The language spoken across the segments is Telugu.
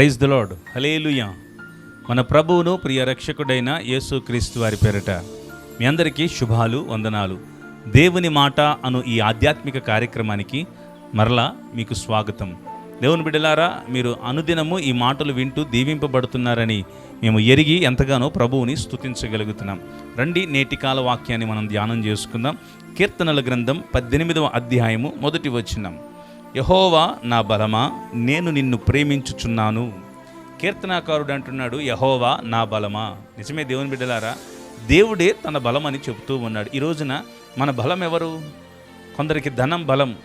ప్రైజ్ ద లాడ్ హలేలుయా మన ప్రభువును ప్రియ రక్షకుడైన యేసు క్రీస్తు వారి పేరిట మీ అందరికీ శుభాలు వందనాలు. దేవుని మాట అను ఈ ఆధ్యాత్మిక కార్యక్రమానికి మరలా మీకు స్వాగతం. దేవుని బిడ్డలారా మీరు అనుదినము ఈ మాటలు వింటూ దీవింపబడుతున్నారని మేము ఎరిగి ఎంతగానో ప్రభువుని స్తుతించగలుగుతున్నాం. రండి నేటి కాల వాక్యాన్ని మనం ధ్యానం చేసుకుందాం. కీర్తనల గ్రంథం పద్దెనిమిదవ అధ్యాయము మొదటి వచ్చినాం యహోవా నా బలమా? నేను నిన్ను ప్రేమించుచున్నాను. కీర్తనాకారుడు అంటున్నాడు యహోవా నా బలమా? నిజమే దేవుని బిడ్డలారా దేవుడే తన బలం అని చెబుతూ ఉన్నాడు. ఈ రోజున మన బలం ఎవరు? కొందరికి ధనం బలం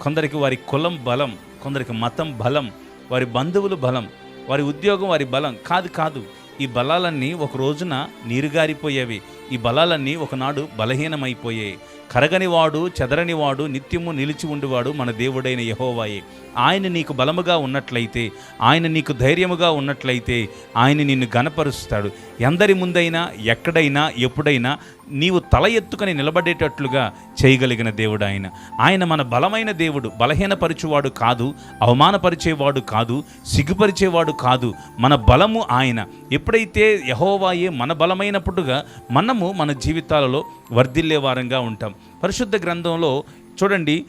కొందరికి వారి కులం బలం కొందరికి మతం బలం వారి బంధువులు బలం వారి ఉద్యోగం వారి బలం. కాదు కాదు. ఈ బలాలన్నీ ఒక రోజున నీరుగారిపోయేవి. ఈ బలాలన్నీ ఒకనాడు బలహీనమైపోయాయి. కరగనివాడు చెదరనివాడు నిత్యము నిలిచి ఉండివాడు మన దేవుడైన యహోవాయే. ఆయన నీకు బలముగా ఉన్నట్లయితే ఆయన నీకు ధైర్యముగా ఉన్నట్లయితే ఆయన నిన్ను గనపరుస్తాడు ఎందరి ముందైనా ఎక్కడైనా ఎప్పుడైనా నీవు తల ఎత్తుకొని నిలబడేటట్లుగా చేయగలిగిన దేవుడు ఆయన ఆయన మన బలమైన దేవుడు బలహీనపరిచేవాడు కాదు అవమానపరిచేవాడు కాదు సిగ్గుపరిచేవాడు కాదు. మన బలము ఆయన. ఎప్పుడైతే యహోవాయే మన బలమైనప్పుడుగా మనము మన జీవితాలలో వర్ధిల్లే వారంగా ఉంటాం. పరిశుద్ధ గ్రంథంలో చూడండి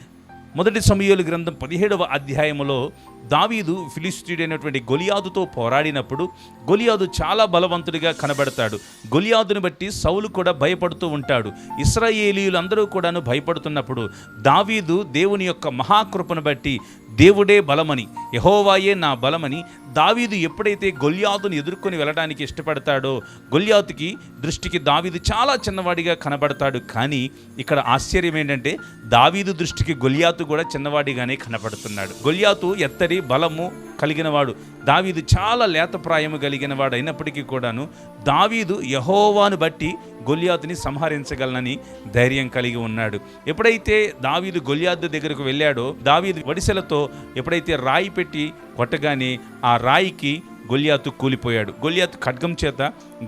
మొదటి సమయాలు గ్రంథం పదిహేడవ అధ్యాయములో దావీదు ఫిలిస్తీయుడైనటువంటి గొలియాదుతో పోరాడినప్పుడు గొలియాదు చాలా బలవంతుడిగా కనబడతాడు. గొలియాదుని బట్టి సౌలు కూడా భయపడుతూ ఉంటాడు. ఇస్రాయేలీయులందరూ కూడాను భయపడుతున్నప్పుడు దావీదు దేవుని యొక్క మహాకృపను బట్టి దేవుడే బలమని యహోవాయే నా బలమని దావీదు ఎప్పుడైతే గొల్యాతుని ఎదుర్కొని వెళ్ళడానికి ఇష్టపడతాడో గొల్యాతుకి దృష్టికి దావీదు చాలా చిన్నవాడిగా కనబడతాడు. కానీ ఇక్కడ ఆశ్చర్యం ఏంటంటే దావీదు దృష్టికి గొల్యాతు కూడా చిన్నవాడిగానే కనబడుతున్నాడు. గొల్యాతు ఎత్తడి బలము కలిగినవాడు. దావీదు చాలా లేతప్రాయము కలిగిన వాడు అయినప్పటికీ కూడాను దావీదు యహోవాను బట్టి గొలియాతుని సంహరించగలనని ధైర్యం కలిగి ఉన్నాడు. ఎప్పుడైతే దావీదు గొల్యాతు దగ్గరకు వెళ్ళాడో దావీదు వడిసెలతో ఎప్పుడైతే రాయి పెట్టి కొట్టగానే ఆ రాయికి గొలియాతు కూలిపోయాడు. గొలియాత్ ఖడ్గం చేత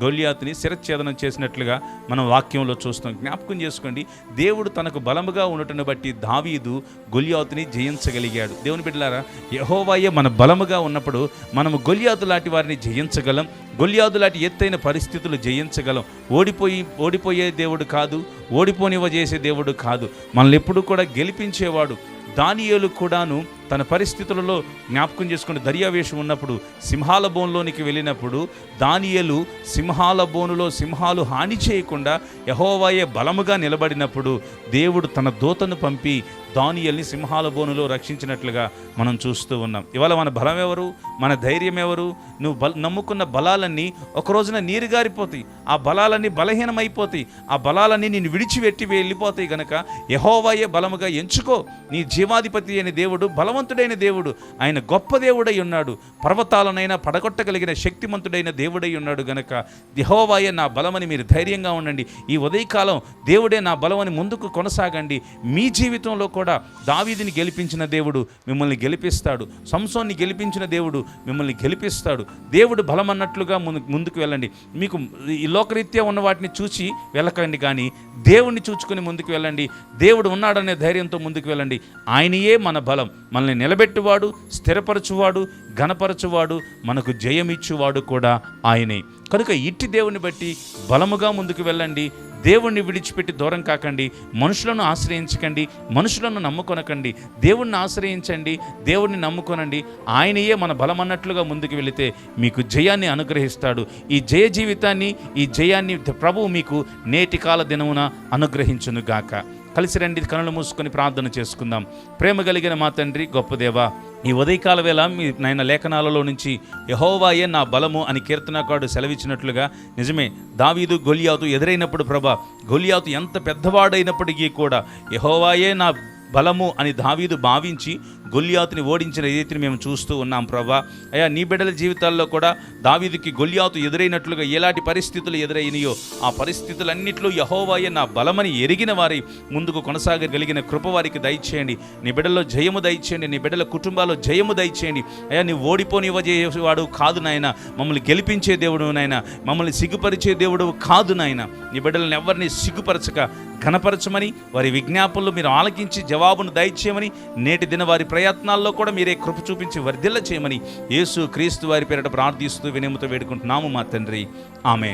గొలియాతుని శిరచ్ఛేదనం చేసినట్లుగా మనం వాక్యంలో చూస్తాం జ్ఞాపకం చేసుకోండి దేవుడు తనకు బలముగా ఉండటను బట్టి దావీదు గొలియాతుని జయించగలిగాడు. దేవుని బిడ్డలారా యహోవాయే మన బలముగా ఉన్నప్పుడు మనము గొలియాతు లాంటి వారిని జయించగలం. గొలియాదు లాంటి ఎత్తైన పరిస్థితులు జయించగలం. ఓడిపోయి ఓడిపోయే దేవుడు కాదు ఓడిపోనివ్వ చేసే దేవుడు కాదు. మనల్ని ఎప్పుడు కూడా గెలిపించేవాడు. దానియేలు కూడాను తన పరిస్థితులలో జ్ఞాపకం చేసుకుని దర్యావేశం ఉన్నప్పుడు సింహాల బోన్లోనికి వెళ్ళినప్పుడు దానియలు సింహాల బోనులో సింహాలు హాని చేయకుండా యహోవాయే బలముగా నిలబడినప్పుడు దేవుడు తన దూతను పంపి దానియల్ని సింహాల బోనులో రక్షించినట్లుగా మనం చూస్తూ ఉన్నాం. ఇవాళ మన బలం ఎవరు మన ధైర్యం ఎవరు నువ్వు బల నమ్ముకున్న బలాలన్నీ ఒక రోజున నీరుగారిపోతాయి. ఆ బలాలన్నీ బలహీనమైపోతాయి. ఆ బలాలన్నీ నేను విడిచిపెట్టి వెళ్ళిపోతాయి గనక యహోవాయే బలముగా ఎంచుకో. నీ జీవాధిపతి అయిన దేవుడు బలవంతుడైన దేవుడు ఆయన గొప్ప దేవుడై ఉన్నాడు. పర్వతాలనైనా పడగొట్టగలిగిన శక్తిమంతుడైన దేవుడై ఉన్నాడు గనక యహోవాయే నా బలమని మీరు ధైర్యంగా ఉండండి. ఈ ఉదయకాలం దేవుడే నా బలమని ముందుకు కొనసాగండి. మీ జీవితంలో కూడా దావీదిని గెలిపించిన దేవుడు మిమ్మల్ని గెలిపిస్తాడు. సంసోన్ని గెలిపించిన దేవుడు మిమ్మల్ని గెలిపిస్తాడు. దేవుడు బలమన్నట్లుగా ముందు ముందుకు వెళ్ళండి. మీకు ఈ లోకరీత్యా ఉన్న వాటిని చూసి వెళ్ళకండి కానీ దేవుణ్ణి చూచుకొని ముందుకు వెళ్ళండి. దేవుడు ఉన్నాడనే ధైర్యంతో ముందుకు వెళ్ళండి. ఆయనయే మన బలం. మనల్ని నిలబెట్టువాడు స్థిరపరచువాడు ఘనపరచువాడు మనకు జయమిచ్చువాడు కూడా ఆయనే. కనుక ఇట్టి దేవుని బట్టి బలముగా ముందుకు వెళ్ళండి. దేవుణ్ణి విడిచిపెట్టి దూరం కాకండి మనుషులను ఆశ్రయించకండి మనుషులను నమ్ముకొనకండి దేవుణ్ణి ఆశ్రయించండి దేవుణ్ణి నమ్ముకొనండి. ఆయనయే మన బలమన్నట్లుగా ముందుకు వెళితే మీకు జయాన్ని అనుగ్రహిస్తాడు. ఈ జయ జీవితాన్ని ఈ జయాన్ని ప్రభువు మీకు నేటి కాల దినమున అనుగ్రహించునుగాక. కలిసి రండి కనులు మూసుకొని ప్రార్థన చేసుకుందాం. ప్రేమ కలిగిన మా తండ్రి గొప్పదేవా ఈ ఉదయకాల వేళ మీ నాయన లేఖనాలలో నుంచి యహోవాయే నా బలము అని కీర్తనకాడు సెలవిచ్చినట్లుగా నిజమే దావీదు గొలియాతు ఎదురైనప్పుడు ప్రభా గొలియాతు ఎంత పెద్దవాడైనప్పటికీ కూడా యహోవాయే నా బలము అని దావీదు భావించి గొల్యాతుని ఓడించిన రీతిని మేము చూస్తూ ఉన్నాం ప్రభా. అయ్యా నీ బిడ్డల జీవితాల్లో కూడా దావీదుకి గొల్యాతు ఎదురైనట్లుగా ఎలాంటి పరిస్థితులు ఎదురైనయో ఆ పరిస్థితులన్నింటిలో యహోవాయ నా బలమని ఎరిగిన వారి ముందుకు కొనసాగగలిగిన కృప వారికి దయచేయండి. నీ బిడ్డల్లో జయము దయచేయండి నీ బిడ్డల కుటుంబాల్లో జయము దయచేయండి. అయ్యా నీ ఓడిపోనివ్వజేవాడు కాదు నాయన మమ్మల్ని గెలిపించే దేవుడు నాయన మమ్మల్ని సిగ్గుపరిచే దేవుడు కాదు నాయన. నీ బిడ్డలను ఎవరిని సిగ్గుపరచక ఘనపరచమని వారి విజ్ఞాపనలు మీరు ఆలకించి జవాబును దయచేయమని నేటి దిన వారి ప్రయత్నాల్లో కూడా మీరే కృప చూపించి వర్ధిల్ల చేయమని యేసు క్రీస్తు వారి పేరిట ప్రార్థిస్తూ వినయముతో వేడుకుంటున్నాము మా తండ్రి. ఆమె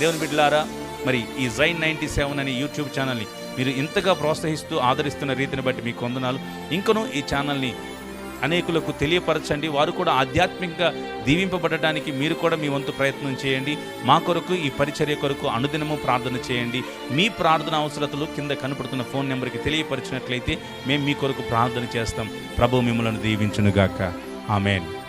దేవుని బిడ్డలారా మరి ఈ జైన్ నైంటీ సెవెన్ అనే యూట్యూబ్ ఛానల్ని మీరు ఇంతగా ప్రోత్సహిస్తూ ఆదరిస్తున్న రీతిని బట్టి మీకు వందనాలు. ఇంకనూ ఈ ఛానల్ని అనేకులకు తెలియపరచండి. వారు కూడా ఆధ్యాత్మికంగా దీవింపబడటానికి మీరు కూడా మీ వంతు ప్రయత్నం చేయండి. మా కొరకు ఈ పరిచర్య కొరకు అనుదినము ప్రార్థన చేయండి. మీ ప్రార్థన అవసరతలు కింద కనపడుతున్న ఫోన్ నెంబర్కి తెలియపరిచినట్లయితే మేము మీ కొరకు ప్రార్థన చేస్తాం. ప్రభు మిమ్మల్ని దీవించునుగాక. ఆమెన్.